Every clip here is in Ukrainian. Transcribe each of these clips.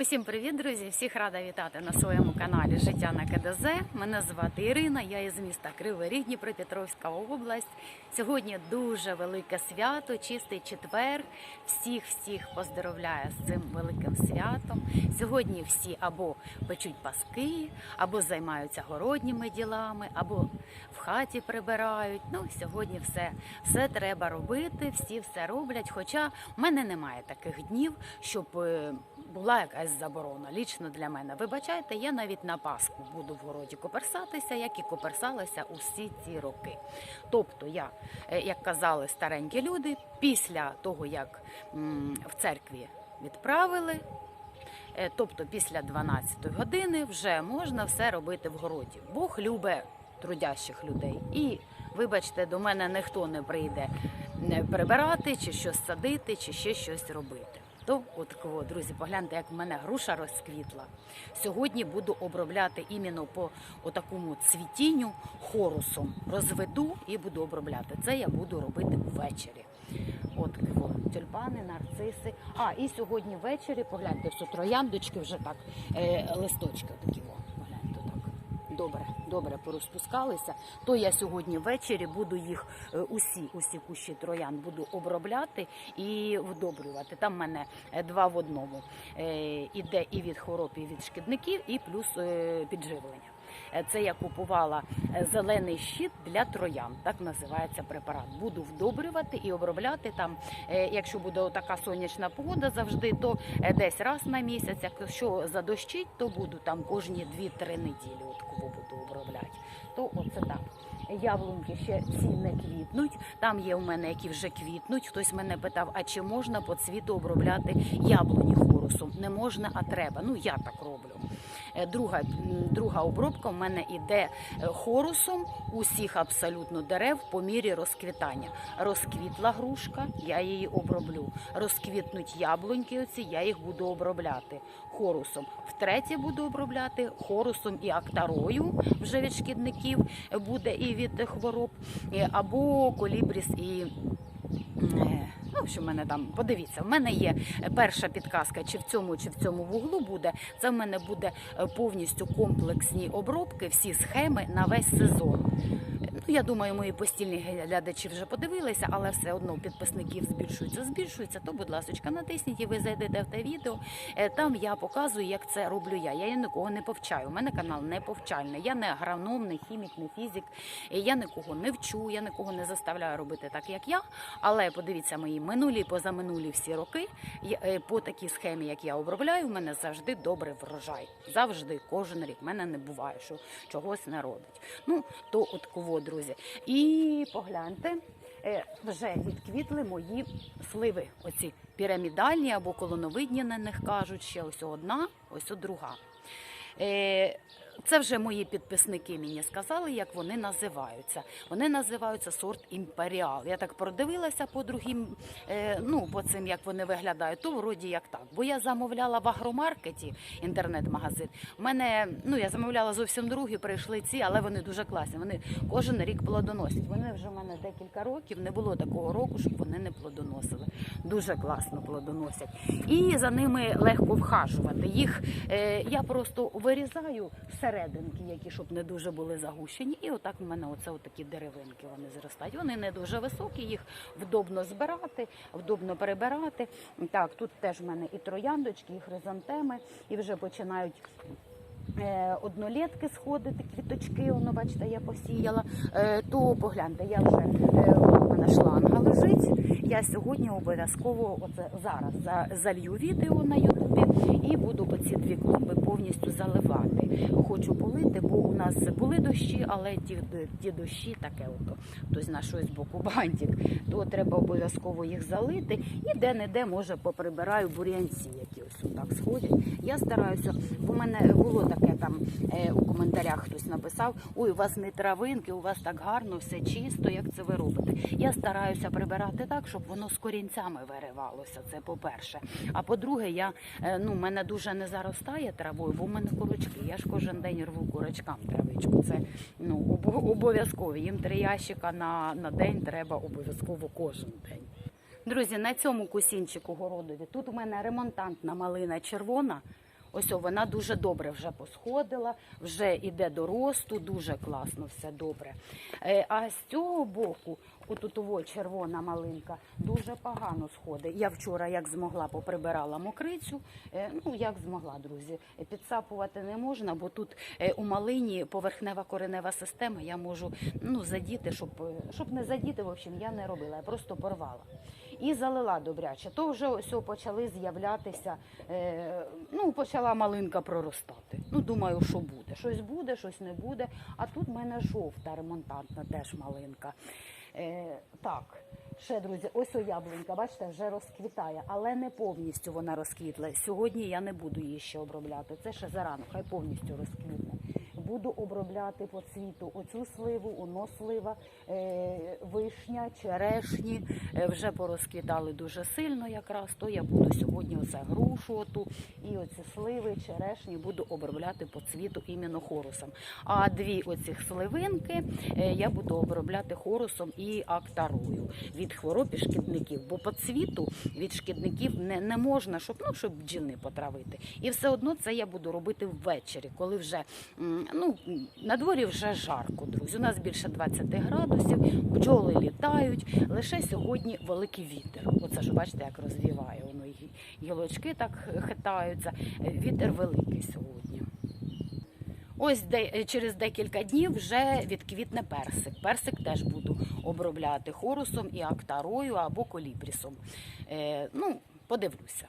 Усім привіт, друзі! Всіх рада вітати на своєму каналі Життя на КДЗ. Мене звати Ірина, я із міста Кривий Ріг, Дніпропетровська область. Сьогодні дуже велике свято, чистий четвер. Всіх всіх поздоровляю з цим великим святом. Сьогодні всі або печуть паски, або займаються городніми ділами, або в хаті прибирають. Ну сьогодні все, все треба робити, всі все роблять. Хоча в мене немає таких днів, щоб е, була якась заборона. Лічно для мене. Вибачайте, я навіть на Пасху буду в городі коперсатися, як і коперсалася усі ці роки. Тобто, я, е, як казали старенькі люди, після того як в церкві відправили. е, Тобто після 12 години вже можна все робити в городі. Бог любить трудящих людей. І, вибачте, до мене ніхто не прийде прибирати, чи щось садити, чи ще щось робити. То от друзі, погляньте, як в мене груша розквітла. Сьогодні буду обробляти іменно по отакому цвітінню хорусом. Розведу і буду обробляти. Це я буду робити ввечері. От кого, тюльпани, нарциси. А, і сьогодні ввечері, погляньте, все трояндочки вже так, е, листочки такі. Добре, добре порозпускалися. То я сьогодні ввечері буду їх е, усі, усі кущі троян буду обробляти і вдобрювати. Там в мене е, два в одному. Е, Іде і від хвороб, і від шкідників, і плюс підживлення. Е, Це я купувала е, зелений щит для троян, так називається препарат. Буду вдобрювати і обробляти там. е, Якщо буде така сонячна погода завжди, то десь раз на місяць. Якщо задощить, то буду там кожні 2-3 неділі. От буду обробляти. То оце так. Яблуньки ще ці не квітнуть. Там є у мене, які вже квітнуть. Хтось мене питав, а чи можна по цвіту обробляти яблуні хорусом? Не можна, а треба. Ну я так роблю. Е, Друга, друга обробка в мене іде е, хорусом усіх абсолютно дерев по мірі розквітання. Розквітла грушка, я її оброблю. Розквітнуть яблуньки, оці я їх буду обробляти хорусом. Втретє буду обробляти хорусом і актарою вже від шкідників е, буде і від хвороб, або колібріс і. Е, що в мене там, подивіться, в мене є перша підказка, чи в цьому, чи в цьому вуглу буде. Це в мене буде е, повністю комплексні обробки, всі схеми на весь сезон. Я думаю, мої постільні глядачі вже подивилися, але все одно підписників збільшується, збільшується. То, будь ласка, натисніть і ви зайдете в те відео. Е, Там я показую, як це роблю я. Я нікого не повчаю. У мене канал не повчальний. Я не агроном, не хімік, не фізик. Е, Я нікого не вчу, я нікого не заставляю робити так, як я. Але подивіться мої минулі, позаминулі всі роки. Е, По такій схемі, як я обробляю, в мене завжди добрий врожай. Завжди, кожен рік. В мене не буває, що чогось не родить. Ну, то от кого, друзі. І погляньте, е, вже відквітли мої сливи. Оці пірамідальні або колоновидні на них кажуть. Ще ось одна, ось друга. Це вже мої підписники мені сказали, як вони називаються. Вони називаються сорт імперіал. Я так продивилася по другим, е, ну по цим, як вони виглядають, то вроді як так. Бо я замовляла в агромаркеті інтернет-магазин. У мене ну я замовляла зовсім другі, прийшли ці, але вони дуже класні. Вони кожен рік плодоносять. Вони вже в мене декілька років. Не було такого року, щоб вони не плодоносили. Дуже класно плодоносять. І за ними легко вхажувати. Їх е, я просто вирізаю серединки, які щоб не дуже були загущені. І отак в мене оце отакі деревинки вони зростають. Вони не дуже високі, їх вдобно збирати, вдобно перебирати. Так, тут теж в мене і трояндочки, і хризантеми, і вже починають. е, Однолітки сходити, квіточки, воно бачите, я посіяла. Е, То погляньте, я вже е, у шланга лежить. Я сьогодні обов'язково оце зараз залью відео на Ютубі і буду оці дві клумби повністю заливати. Хочу полити, бо у нас були дощі, але ті, ті дощі таке, ото хтось на щось з боку бантик, то треба обов'язково їх залити. І де-не-де, може, поприбираю бур'янці, які ось отак сходять. Я стараюся, бо в мене було таке там е, у коментарях хтось написав: ой, у вас не травинки, у вас так гарно, все чисто, як це ви робите. Я стараюся прибирати так, щоб воно з корінцями виривалося. Це по-перше. А по-друге, я е, ну мене дуже не заростає травою, бо в мене курочки. Я ж кожен день рву курочкам травичку. Це ну обо- обов'язково. Їм три ящика на, на день треба обов'язково кожен день. Друзі, на цьому кусінчику городові тут у мене ремонтантна малина червона. Ось вона дуже добре вже посходила, вже йде до росту, дуже класно, все добре. Е, А з цього боку, отут ово червона малинка, дуже погано сходить. Я вчора, як змогла, поприбирала мокрицю. Е, Ну, як змогла, друзі. Підсапувати не можна, бо тут е, у малині поверхнева коренева система. Я можу ну, задіти, щоб, щоб не задіти, в общем, я не робила, я просто порвала. І залила добряче. То вже ось почали з'являтися. Е, ну, почала малинка проростати. Ну, думаю, що буде. Щось буде, щось не буде. А тут в мене жовта ремонтантна теж малинка. Е, так, ще, друзі, ось яблунька, бачите, вже розквітає, але не повністю вона розквітла. Сьогодні я не буду її ще обробляти. Це ще зарано, хай повністю розквітне. Буду обробляти по цвіту оцю сливу, оно слива, е, вишня, черешні. Е, вже порозквітали дуже сильно якраз. То я буду сьогодні оце грушу оту і оці сливи, черешні буду обробляти по цвіту іменно хорусом. А дві оцих сливинки е, я буду обробляти хорусом і актарою від хвороб і шкідників. Бо по цвіту від шкідників не, не можна, щоб ну щоб бджіл потравити. І все одно це я буду робити ввечері, коли вже ну на дворі вже жарко, друзі. У нас більше 20 градусів, бджоли літають. Лише сьогодні великий вітер. Оце ж бачите, як розвіває воно гілочки так хитаються. Вітер великий сьогодні. Ось де, через декілька днів вже відквітне персик. Персик теж буду обробляти хорусом і актарою або колібрісом. Е, ну, подивлюся.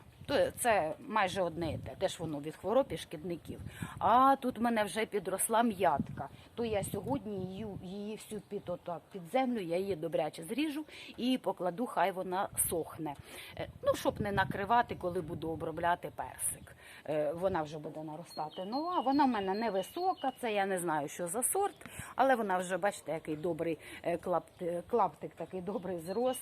Це майже одне і те, теж воно від хвороб і шкідників. А тут в мене вже підросла м'ятка. То я сьогодні її, її всю під, отак, під землю, я її добряче зріжу і покладу, хай вона сохне. Е, Ну, щоб не накривати, коли буду обробляти персик. Е, Вона вже буде наростати нова. Вона в мене невисока, це я не знаю, що за сорт, але вона вже, бачите, який добрий е, клаптик, такий добрий зрос.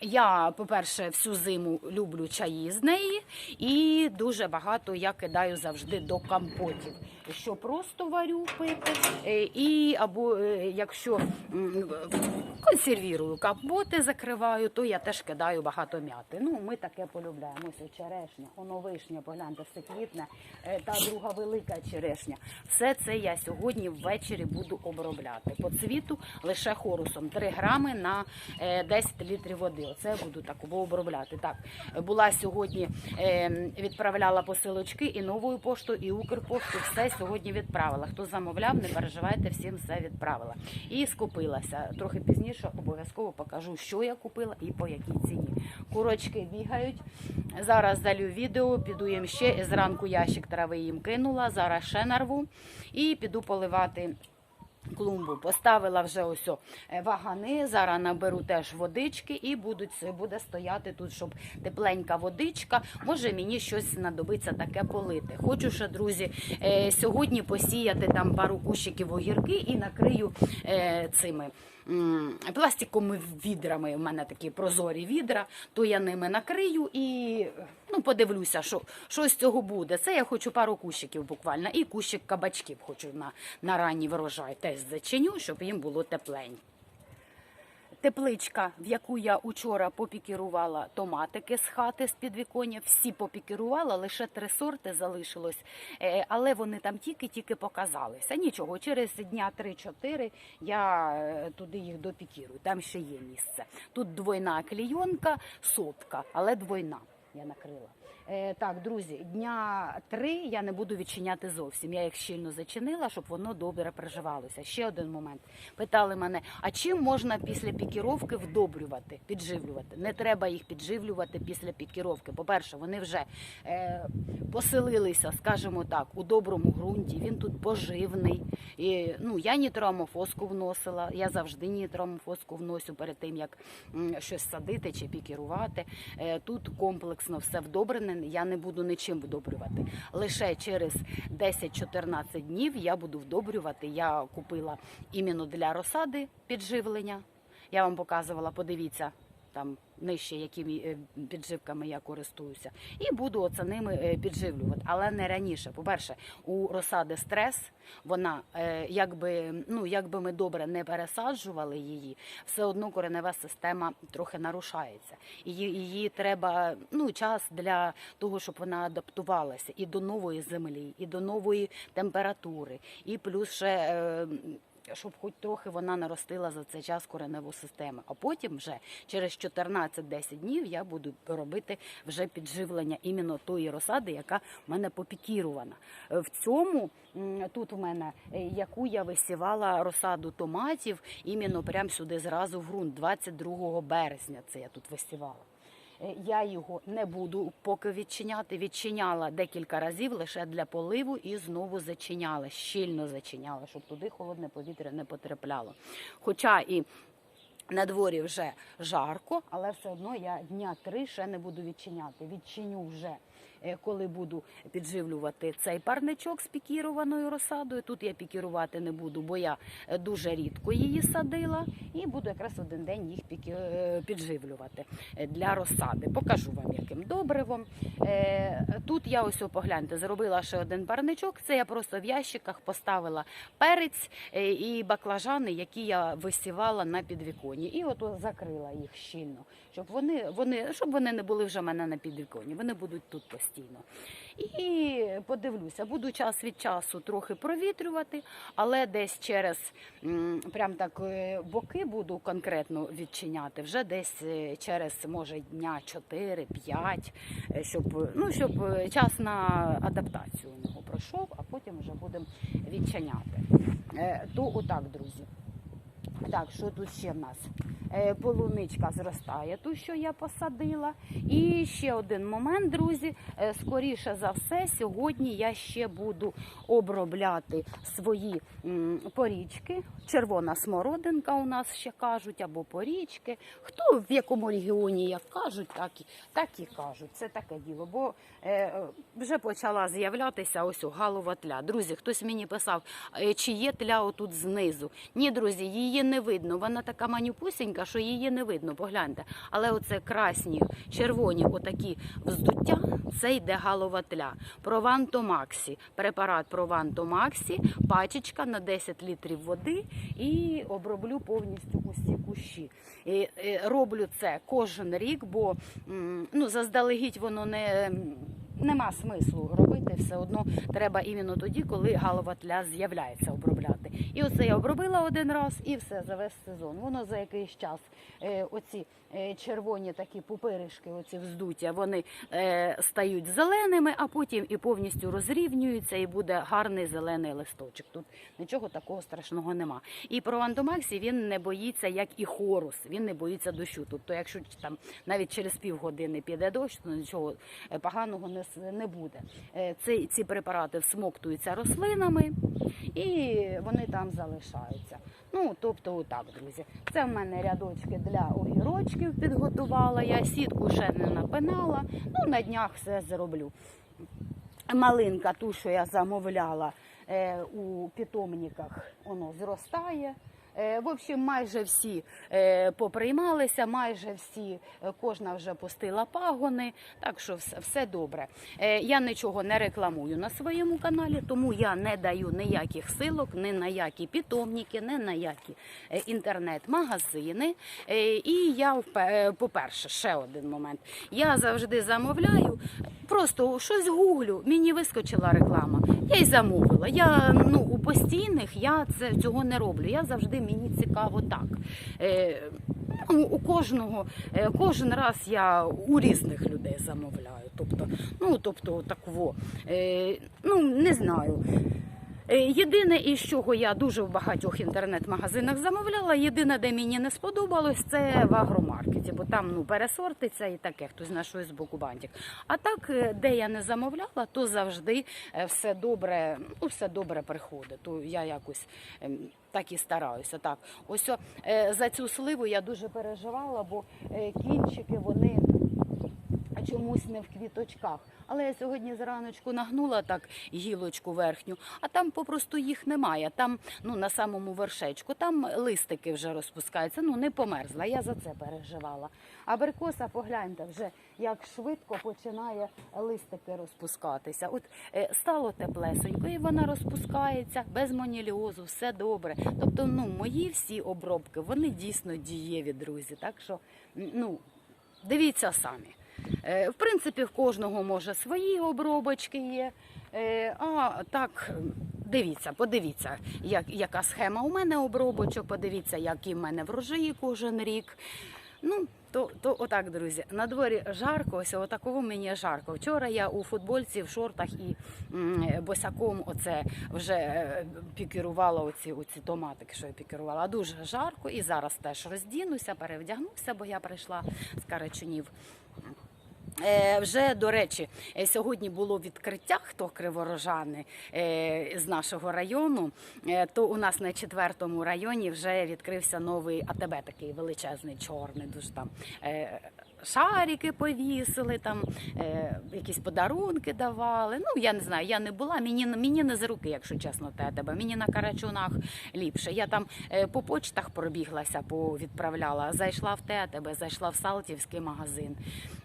Я, по-перше, всю зиму люблю чаї з неї, і дуже багато я кидаю завжди до компотів. Що просто варю пити, е, і або е, якщо консервірую компоти, закриваю, то я теж кидаю багато м'яти. Ну, ми таке полюбляємо. Ось черешня, воно вишня, погляньте, квітне, е, та друга велика черешня. Все це я сьогодні ввечері буду обробляти. По цвіту лише хорусом 3 грами на е, 10 літрів води. Оце буду так обробляти. Так, була сьогодні, е, відправляла посилочки і новою поштою, і Укрпошту. Все сьогодні відправила. Хто замовляв, не переживайте, всім все відправила. І скупилася. Трохи пізніше обов'язково покажу, що я купила і по якій ціні. Курочки бігають. Зараз залю відео, піду їм ще. Зранку ящик трави їм кинула, зараз ще нарву і піду поливати. Клумбу поставила вже ось е, вагани. Зараз наберу теж водички і будуть буде стояти тут, щоб тепленька водичка. Може мені щось знадобиться таке полити. Хочу ще, друзі, е, сьогодні посіяти там пару кущиків огірки і накрию е, цими. Пластиковими відрами у мене такі прозорі відра, то я ними накрию і ну, подивлюся, що, що з цього буде. Це я хочу пару кущиків буквально, і кущик кабачків хочу на, на ранній врожай теж зачиню, щоб їм було тепленько. Тепличка, в яку я учора попікірувала томатики з хати з підвіконня, всі попікірувала, лише три сорти залишилось, Е, але вони там тільки-тільки показалися. Нічого, через дня 3-4 я е, туди їх допікірую. Там ще є місце. Тут двойна клійонка, сотка, але двойна. Я накрила. Е, так, друзі, дня три я не буду відчиняти зовсім. Я їх щільно зачинила, щоб воно добре приживалося. Ще один момент. Питали мене, а чим можна після пікіровки вдобрювати, підживлювати? Не треба їх підживлювати після пікіровки. По-перше, вони вже е, поселилися, скажімо так, у доброму ґрунті. Він тут поживний. І, ну, я нітроамофоску вносила. Я завжди нітроамофоску вносю перед тим, як щось садити чи пікірувати. Е, тут комплексно все вдобрене. Я не буду нічим вдобрювати. Лише через 10-14 днів я буду вдобрювати. Я купила іменно для розсади підживлення. Я вам показувала, подивіться. Там нижче, якими е, підживками я користуюся, і буду оце ними е, підживлювати, але не раніше. По-перше, у розсади стрес, вона е, якби ну якби ми добре не пересаджували її, все одно коренева система трохи нарушається. Її, її треба ну час для того, щоб вона адаптувалася і до нової землі, і до нової температури, і плюс ще. Щоб хоч трохи вона наростила за цей час кореневу систему. А потім вже через 14-10 днів я буду робити вже підживлення іменно тої розсади, яка в мене попікірована. Е, В цьому тут у мене е, яку я висівала розсаду томатів, іменно прямо сюди зразу в ґрунт, 22 березня. Це я тут висівала. Я його не буду поки відчиняти. Відчиняла декілька разів лише для поливу і знову зачиняла, щільно зачиняла, щоб туди холодне повітря не потрапляло. Хоча і на дворі вже жарко, але все одно я дня три ще не буду відчиняти. Відчиню вже. Е, Коли буду підживлювати цей парничок з пікірованою розсадою, тут я пікірувати не буду, бо я е, дуже рідко її садила, і буду якраз один день їх е, підживлювати для розсади. Покажу вам яким добривом. Тут я ось погляньте, зробила ще один парничок. Це я просто в ящиках поставила перець і баклажани, які я висівала на підвіконі. І от закрила їх щільно, щоб вони, вони, щоб вони не були вже в мене на підвіконі. Вони будуть тут постійно. І подивлюся, буду час від часу трохи провітрювати, але десь через прям так е, боки буду конкретно відчиняти. Вже десь е, через може дня 4-5, е, щоб ну щоб час на адаптацію у нього пройшов, а потім вже будемо відчиняти. То отак, друзі. Так, що тут ще в нас? Е, Полуничка зростає, ту, що я посадила. І ще один момент, друзі. Е, Скоріше за все, сьогодні я ще буду обробляти свої порічки. Червона смородинка у нас ще кажуть, або порічки. Хто в якому регіоні як кажуть, так і, так і кажуть. Це таке діло. Бо е, вже почала з'являтися ось галова тля. Друзі, хтось мені писав, чи є тля отут знизу. Ні, друзі, її не видно. Вона така манюпусенька, що її не видно. Погляньте. Але оце красні, червоні, отакі вздуття, це йде галова тля. Прованто препарат Прованто Максі, пачечка на 10 літрів води і оброблю повністю усі кущі. І, роблю це кожен рік, бо ну, заздалегідь воно не. Нема смислу робити все одно треба іменно тоді, коли галова тля з'являється обробляти. І оце я обробила один раз, і все за весь сезон. Воно за якийсь час е, оці е, червоні такі пупиришки, оці вздуття, вони е, стають зеленими, а потім і повністю розрівнюються, і буде гарний зелений листочок. Тут нічого такого страшного нема. І про Антомаксі він не боїться, як і хорус. Він не боїться дощу. Тобто, якщо там навіть через півгодини піде дощ, то нічого поганого не буде. Ці, ці препарати всмоктуються рослинами і вони там залишаються. Ну, тобто, отак, друзі. Це в мене рядочки для огірочків підготувала. Я сітку ще не напинала. Ну, на днях все зроблю. Малинка, ту, що я замовляла е, у питомниках, воно зростає. Е, в общем, майже всі е, поприймалися, майже всі, е, кожна вже пустила пагони, так що все, добре. Я нічого не рекламую на своєму каналі, тому я не даю ніяких силок, ні на які питомники, ні на які інтернет-магазини. І я, по-перше, ще один момент. Я завжди замовляю, просто щось гуглю, мені вискочила реклама. Я й замовила. Я ну у постійних я цього не роблю. Я завжди мені цікаво так. Е, у кожного е, кожен раз я у різних людей замовляю. Тобто, ну тобто такого. Е, ну не знаю. Єдине, із чого я дуже в багатьох інтернет-магазинах замовляла, єдине, де мені не сподобалось, це в агромаркеті, бо там ну пересортиться і таке, хтось на щось з боку бантик. А так, е, де я не замовляла, то завжди е, все добре, ну все добре приходить. То я якось ем, так і стараюся. Так, ось о, е, за цю сливу я дуже переживала, бо кінчики вони чомусь не в квіточках. Але я сьогодні зраночку нагнула так гілочку верхню, а там попросту їх немає. Там ну на самому вершечку, там листики вже розпускаються. Ну не померзла. Я за це переживала. Абрикоса, погляньте, вже як швидко починає листики розпускатися. От е, стало теплесенько, і вона розпускається без моніліозу, все добре. Тобто, ну мої всі обробки вони дійсно дієві, друзі. Так що ну дивіться самі. Е, В принципі, в кожного може свої обробочки є. Е, А так, дивіться, подивіться, як, яка схема у мене обробочок, подивіться, які в мене врожаї кожен рік. Ну, то, то отак, друзі. На дворі жарко, ось отаково мені жарко. Вчора я у футбольці, в шортах і м, босяком оце вже е, пікірувала оці, оці томатики, що я пікірувала. Дуже жарко. І зараз теж роздінуся, перевдягнуся, бо я прийшла з Карачунів. Е, вже до речі, е, сьогодні було відкриття, хто криворожани е, з нашого району. То у нас на четвертому районі вже відкрився новий АТБ, такий величезний, чорний, дуже там. Шарики повісили, там е, якісь подарунки давали. Ну я не знаю, я не була. Мені мені не з руки, якщо чесно, те тебе. Мені на карачунах ліпше. Я там е, по почтах пробіглася, повідправляла. Зайшла в ТЕТБ, зайшла в Салтівський магазин,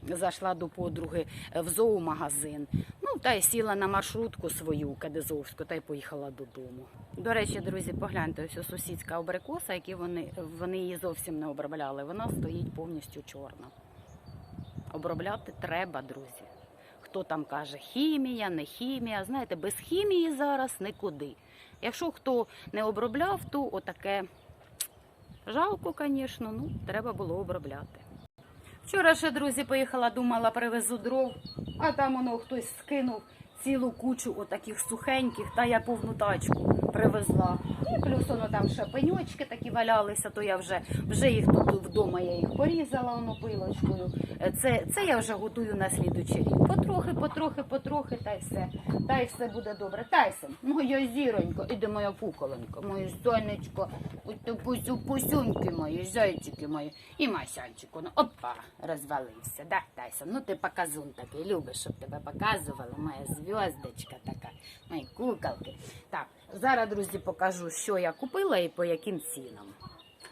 зайшла до подруги е, в зоомагазин. Ну та й сіла на маршрутку свою Кадизовську та й поїхала додому. До речі, друзі, погляньте, ось сусідська абрикоса, які вони, вони її зовсім не обробляли. Вона стоїть повністю чорна. Обробляти треба, друзі. Хто там каже хімія, не хімія. Знаєте, без хімії зараз нікуди. Якщо хто не обробляв, то отаке жалко, звісно, ну треба було обробляти. Вчора ще, друзі, поїхала, думала, привезу дров, а там воно хтось скинув цілу кучу отаких сухеньких, та я повну тачку привезла. І плюс воно там ще пеньочки такі валялися, то я вже, вже їх тут вдома я їх порізала воно пилочкою. Е, Це, це я вже готую на слідучий рік. Потрохи, потрохи, потрохи, та й все. Та й все буде добре. Тайсон, моя зіронько, іди моя пуколенько, моє сонечко, пусю, пусюньки мої, зайчики мої. І Масянчику, ну опа, розвалився, да, Тайсон? Ну ти показун такий, любиш, щоб тебе показували, моя зв'яздочка така, мої куколки. Так, зараз, друзі, покажу, що я купила і по яким цінам.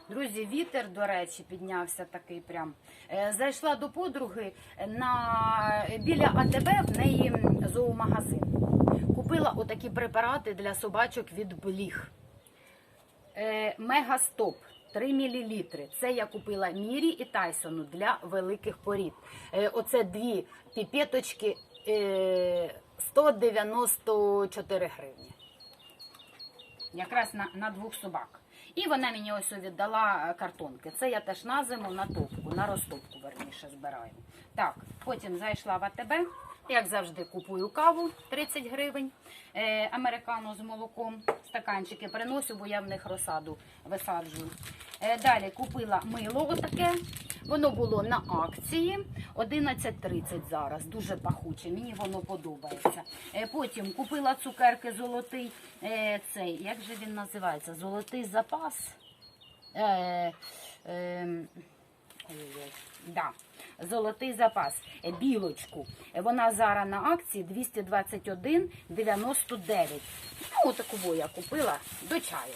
Друзі, вітер, до речі, піднявся такий прям. Е, Зайшла до подруги на біля АТБ в неї зоомагазин. Купила отакі препарати для собачок від бліг. Е, Мегастоп 3 мл. Це я купила Мірі і Тайсону для великих порід. Е, Оце дві піпеточки 194 гривні. Якраз на, на двох собак. І вона мені ось віддала е, картонки. Це я теж на зиму на топку, на розтопку верніше збираю. Так, потім зайшла в АТБ. Як завжди, купую каву 30 гривень, е, американу з молоком, стаканчики приношу, бо я в них розсаду висаджую. Е, далі купила мило отаке. Воно було на акції 11.30 зараз, дуже пахуче, мені воно подобається. Е, потім купила цукерки золотий, е, цей, як же він називається? Золотий запас. Е, е, да. Золотий запас, Е, білочку. Вона зараз на акції 221,99. Ну, таку я купила до чаю.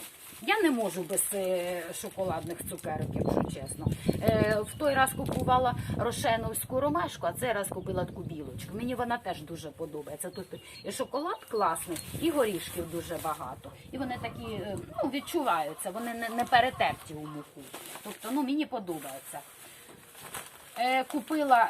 Я не можу без е, шоколадних цукерок, якщо чесно. Е, в той раз купувала рошеновську ромашку, а цей раз купила таку білочку. Мені вона теж дуже подобається. Тут і шоколад класний, і горішків дуже багато. І вони такі е, ну, відчуваються, вони не, перетерті у муку. Тобто, ну, мені подобається. Купила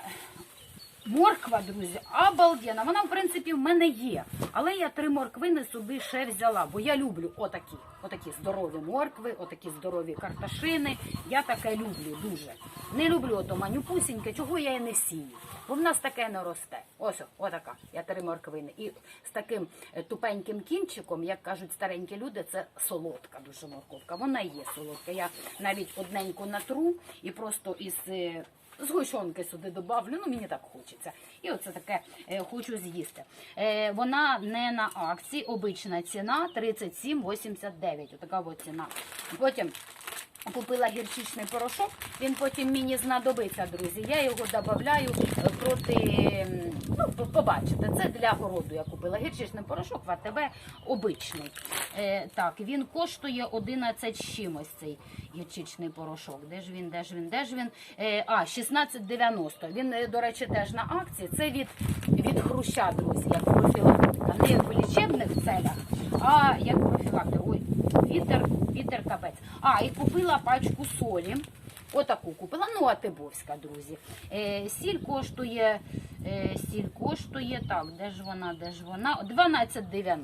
морква, друзі, обалденна. Вона, в принципі, в мене є. Але я три морквини собі ще взяла, бо я люблю отакі, отакі здорові моркви, отакі здорові карташини. Я таке люблю дуже. Не люблю ото манюпусіньке, чого я і не сію. Бо в нас таке не росте. Ось, отака. Я три морквини. І з таким е, тупеньким кінчиком, як кажуть старенькі люди, це солодка дуже морковка. Вона є солодка. Я навіть одненьку натру і просто із. Згущенки сюди добавлю, ну мені так хочеться. І оце таке е, хочу з'їсти. Е, вона не на акції, обична ціна 37,89. Отака от ціна. Потім Купила гірчичний порошок, він потім мені знадобиться, друзі. Я його додаю проти, ну, побачите, це для городу я купила. Гірчичний порошок в АТБ обичний. Е, так, він коштує 11 чимось цей гірчичний порошок. Де ж він, де ж він, де ж він? Е, а, 16,90. Він, е, до речі, теж на акції. Це від, від хруща, друзі, як профілактика. Не в лічебних целях, а як профілактика. Ой, вітер, вітер капець. А, і купила пачку солі. Отаку купила, ну Атибовська, друзі. Е, сіль коштує, е, сіль коштує, так, де ж вона, де ж вона? 12,90.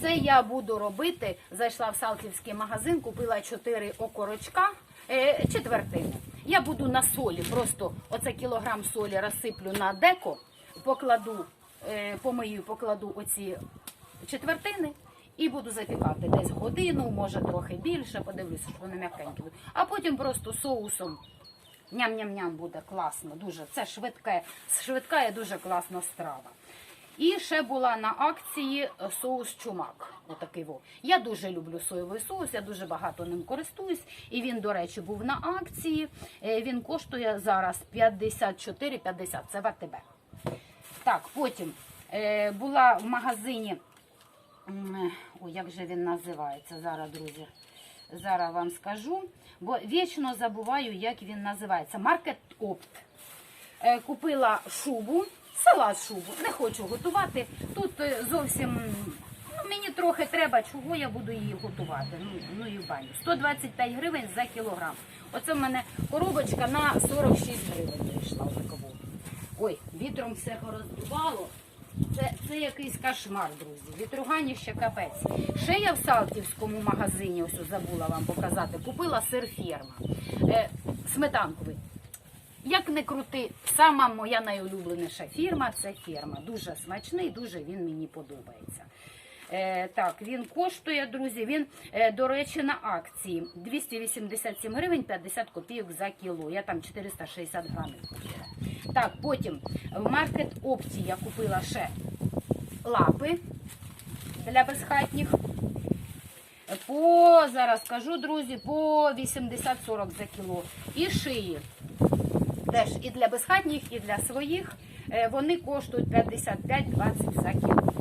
Це я буду робити. Зайшла в Салтівський магазин, купила 4 окорочка, е. Я буду на солі, просто оце кілограм солі розсиплю на деко, покладу, е, помию, покладу оці четвертини і буду запікати десь годину, може трохи більше, подивлюся, що вони м'якенькі будуть. А потім просто соусом ням-ням-ням буде класно, дуже. Це швидке, швидка і дуже класна страва. І ще була на акції е, соус чумак. Отакий во. Я дуже люблю соєвий соус, я дуже багато ним користуюсь. І він, до речі, був на акції. Е, Він коштує зараз 54,50. Це в АТБ. Так, потім е, була в магазині. Ой, як же він називається зараз, друзі? Зараз вам скажу, бо вічно забуваю, як він називається. Маркет Опт. Купила шубу, салат шубу. Не хочу готувати. Тут е, зовсім ну, мені трохи треба, чого я буду її готувати. Ну, ну і в баню. 125 гривень за кілограм. Оце в мене коробочка на 46 гривень вийшла. Ой, вітром все пороздувало. Це, це якийсь кошмар, друзі. Вітруганіще капець. Ще я в Салтівському магазині, ось забула вам показати, купила сир ферма. Е, сметанковий. Як не крути, сама моя найулюбленіша фірма це фірма. Дуже смачний, дуже він мені подобається. Е, так, він коштує, друзі. Він, е, до речі, на акції 287 гривень 50 копійок за кіло. Я там 460 грамів купила. Так, потім в маркет опті я купила ще лапи для безхатніх. По зараз скажу, друзі, по 80-40 за кіло. І шиї теж і для безхатніх, і для своїх. Е, Вони коштують 55-20 за кіло.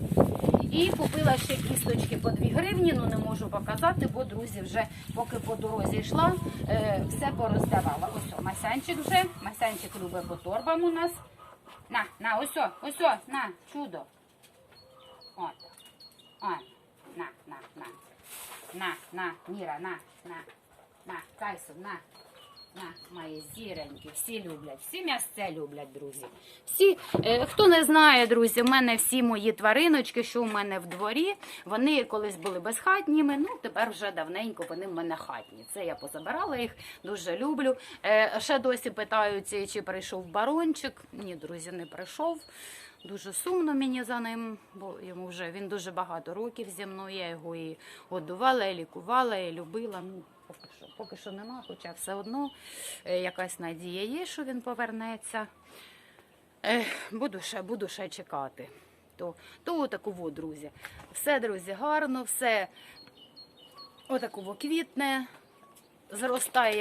І купила ще кісточки по 2 гривні, ну не можу показати, бо друзі вже поки по дорозі йшла, е, все пороздавала. Ось масянчик вже. Масянчик любить по торбам у нас. На, на, ось, ось, на, чудо. От. От. На, на, на. На, на, Міра, на, на, на, Кайсу, на. На, мої зіроньки, всі люблять, всі м'ясце люблять, друзі. Всі, е, хто не знає, друзі, в мене всі мої твариночки, що в мене в дворі, вони колись були безхатніми, ну тепер вже давненько вони в мене хатні. Це я позабирала їх, дуже люблю. Е, ще досі питаються, чи прийшов барончик. Ні, друзі, не прийшов. Дуже сумно мені за ним, бо йому вже він дуже багато років зі мною. Я його і годувала, і лікувала, і любила. Поки що, нема, хоча все одно е, якась надія є, що він повернеться. Е, буду ще, буду ще чекати. То, то отаково, друзі. Все, друзі, гарно, все отаково квітне, зростає.